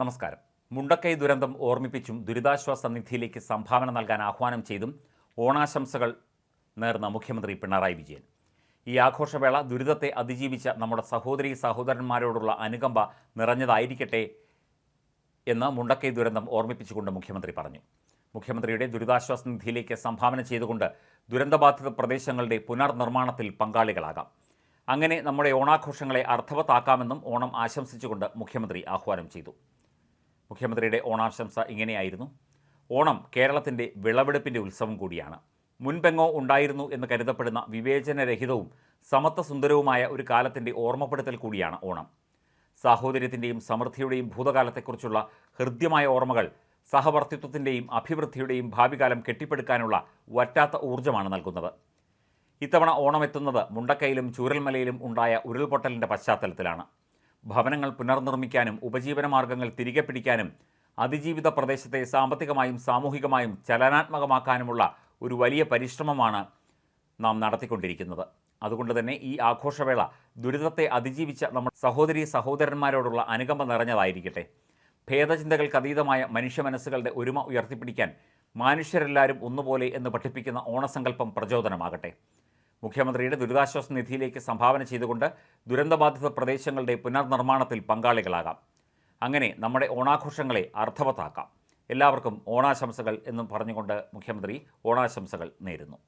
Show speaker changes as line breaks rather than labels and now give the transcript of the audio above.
നമസ്കാരം. മുണ്ടക്കൈ ദുരന്തം ഓർമ്മിപ്പിച്ചും ദുരിതാശ്വാസ നിധിയിലേക്ക് സംഭാവന നൽകാൻ ആഹ്വാനം ചെയ്തും ഓണാശംസകൾ നേർന്ന മുഖ്യമന്ത്രി പിണറായി വിജയൻ. ഈ ആഘോഷവേള ദുരിതത്തെ അതിജീവിച്ച നമ്മുടെ സഹോദരി സഹോദരന്മാരോടുള്ള അനുകമ്പ നിറഞ്ഞതായിരിക്കട്ടെ എന്ന് മുണ്ടക്കൈ ദുരന്തം ഓർമ്മിപ്പിച്ചുകൊണ്ട് മുഖ്യമന്ത്രി പറഞ്ഞു. മുഖ്യമന്ത്രിയുടെ ദുരിതാശ്വാസ നിധിയിലേക്ക് സംഭാവന ചെയ്തുകൊണ്ട് ദുരന്തബാധിത പ്രദേശങ്ങളുടെ പുനർനിർമ്മാണത്തിൽ പങ്കാളികളാകാം. അങ്ങനെ നമ്മുടെ ഓണാഘോഷങ്ങളെ അർത്ഥവത്താക്കാമെന്നും ഓണം ആശംസിച്ചുകൊണ്ട് മുഖ്യമന്ത്രി ആഹ്വാനം ചെയ്തു. മുഖ്യമന്ത്രിയുടെ ഓണാശംസ ഇങ്ങനെയായിരുന്നു. ഓണം കേരളത്തിന്റെ വിളവെടുപ്പിന്റെ ഉത്സവം കൂടിയാണ്. മുൻപെങ്ങോ ഉണ്ടായിരുന്നു എന്ന് കരുതപ്പെടുന്ന വിവേചനരഹിതവും സമത്വസുന്ദരവുമായ ഒരു കാലത്തിന്റെ ഓർമ്മപ്പെടുത്തൽ കൂടിയാണ് ഓണം. സാഹോദര്യത്തിന്റെയും സമൃദ്ധിയുടെയും ഭൂതകാലത്തെക്കുറിച്ചുള്ള ഹൃദ്യമായ ഓർമ്മകൾ സഹവർത്തിത്വത്തിന്റെയും അഭിവൃദ്ധിയുടെയും ഭാവികാലം കെട്ടിപ്പടുക്കാനുള്ള വറ്റാത്ത ഊർജമാണ് നൽകുന്നത്. ഇത്തവണ ഓണം എത്തുന്നത് മുണ്ടക്കയിലും ചൂരൽമലയിലും ഉണ്ടായ ഉരുൾപൊട്ടലിന്റെ പശ്ചാത്തലത്തിലാണ്. ഭവനങ്ങൾ പുനർനിർമ്മിക്കാനും ഉപജീവനമാർഗങ്ങൾ തിരികെ പിടിക്കാനും അതിജീവിത പ്രദേശത്തെ സാമ്പത്തികമായും സാമൂഹികമായും ചലനാത്മകമാക്കാനുമുള്ള ഒരു വലിയ പരിശ്രമമാണ് നാം നടത്തിക്കൊണ്ടിരിക്കുന്നത്. അതുകൊണ്ട് തന്നെ ഈ ആഘോഷവേള ദുരിതത്തെ അതിജീവിച്ച നമ്മൾ സഹോദരി സഹോദരന്മാരോടുള്ള അനുകമ്പ നിറഞ്ഞതായിരിക്കട്ടെ. ഭേദചിന്തകൾക്ക് അതീതമായ മനുഷ്യ മനസ്സുകളുടെ ഒരുമ ഉയർത്തിപ്പിടിക്കാൻ മനുഷ്യരെല്ലാവരും ഒന്നുപോലെ എന്ന് പഠിപ്പിക്കുന്ന ഓണസങ്കല്പം പ്രചോദനമാകട്ടെ. മുഖ്യമന്ത്രിയുടെ ദുരിതാശ്വാസ നിധിയിലേക്ക് സംഭാവന ചെയ്തുകൊണ്ട് ദുരന്തബാധിത പ്രദേശങ്ങളുടെ പുനർനിർമ്മാണത്തിൽ പങ്കാളികളാകാം. അങ്ങനെ നമ്മുടെ ഓണാഘോഷങ്ങളെ അർത്ഥവത്താക്കാം. എല്ലാവർക്കും ഓണാശംസകൾ എന്നും പറഞ്ഞുകൊണ്ട് മുഖ്യമന്ത്രി ഓണാശംസകൾ നേരുന്നു.